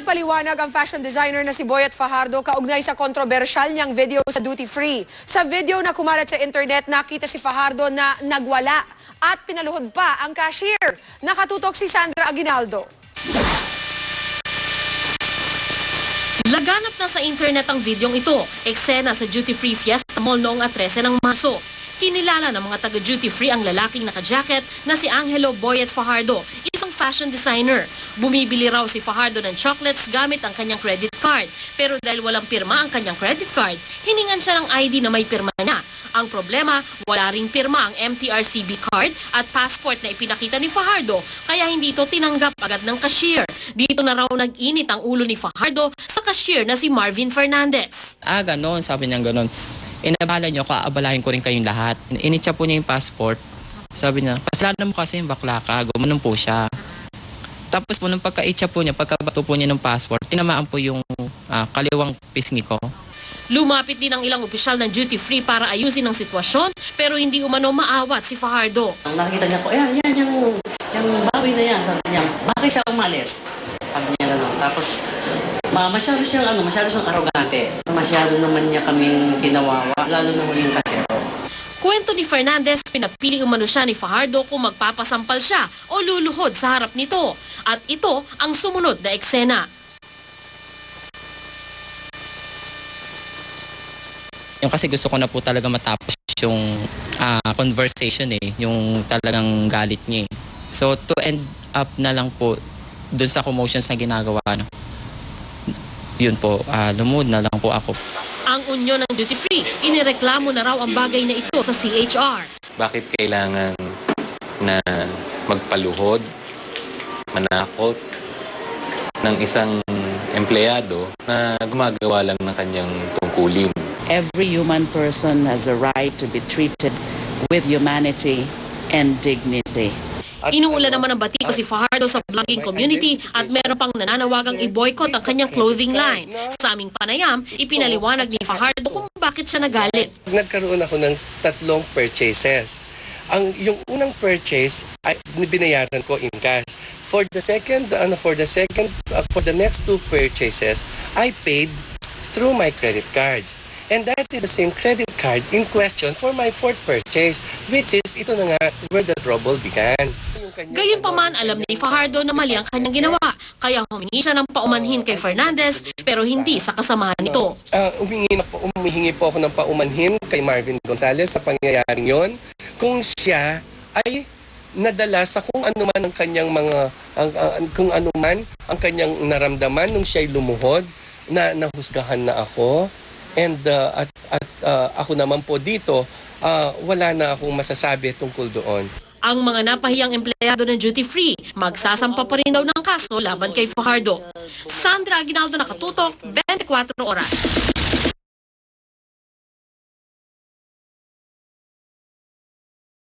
Nagpaliwanag ang fashion designer na si Boyet Fajardo kaugnay sa kontrobersyal niyang video sa duty free. Sa video na kumalat sa internet, nakita si Fajardo na nagwala at pinaluhod pa ang cashier. Nakatutok si Sandra Aguinaldo. Laganap na sa internet ang videong ito, eksena sa Duty Free Fiesta Mall noong 13 ng Marso. Kinilala ng mga taga-duty free ang lalaking naka-jacket na si Angelo Boyet Fajardo, fashion designer. Bumibili raw si Fajardo ng chocolates gamit ang kanyang credit card. Pero dahil walang pirma ang kanyang credit card, hiningan siya ng ID na may pirma niya. Ang problema, wala ring pirma ang MTRCB card at passport na ipinakita ni Fajardo, kaya hindi ito tinanggap agad ng cashier. Dito na raw nag-init ang ulo ni Fajardo sa cashier na si Marvin Fernandez. Ah, ganon. Sabi niya ganon. Inabala niyo ko, aabalahin ko rin kayong lahat. Initsa po niya yung passport. Sabi niya, kasalanan mo kasi yung bakla ka. Gumanon po siya. Tapos po, nung pagka-itcha po niya, pagkabato po niya ng passport, tinamaan po yung ah, kaliwang pisngi ko. Lumapit din ang ilang opisyal ng duty free para ayusin ang sitwasyon pero hindi umano maawat si Fajardo. Ang nakita niya ko, ayan, yan, yung, yung bawi na yan. Sabi niya, bakit siya umalis? Sabi niya gano'n. Tapos, ma masyado siyang, ano, masyado siyang arogante. Masyado naman niya kaming ginawawa, lalo na yung kahero. Kwento ni Fernandez, pinapili umano siya ni Fajardo kung magpapasampal siya o luluhod sa harap nito. At ito ang sumunod na eksena. Yung kasi gusto ko na po talaga matapos yung ah, conversation eh. Yung talagang galit niya eh. So, to end up na lang po dun sa commotions na ginagawa. No? Yun po, ah, lumuhod na lang po ako. Ang unyon ng duty free, inireklamo na raw ang bagay na ito sa CHR. bakit kailangan na magpaluhod, manakot ng isang empleyado na gumagawa lang ng kanyang tungkulin. every human person has a right to be treated with humanity and dignity. Inuula naman ng batiko si Fajardo sa vlogging community at meron pang nananawagang i-boycott ang kanyang clothing line. Sa aming panayam, ipinaliwanag ni Fajardo kung bakit siya nagalit. nagkaroon ako ng tatlong purchases. Ang yung unang purchase ay binayaran ko in cash. For the second ano for the second uh, for the next two purchases, I paid through my credit cards. And that is the same credit card in question for my fourth purchase, which is ito na nga where the trouble began. Gayunpaman, alam ni Fajardo na mali ang kanyang ginawa. Kaya humingi siya ng paumanhin kay Fernandez pero hindi sa kasamahan nito. Ah, umingi na po, umihingi po ako ng paumanhin kay Marvin Gonzalez sa pangyayaring yon kung siya ay nadala sa kung ano man ang kanyang mga ang, ang- kung ano man ang kanyang naramdaman nung siya'y lumuhod na nahusgahan na ako and uh, at, at uh, ako naman po dito uh, wala na akong masasabi tungkol doon. Ang mga napahiyang empleyado ng duty free, magsasampa pa rin daw ng kaso laban kay Fajardo. Sandra Aguinaldo nakatutok, 24 oras.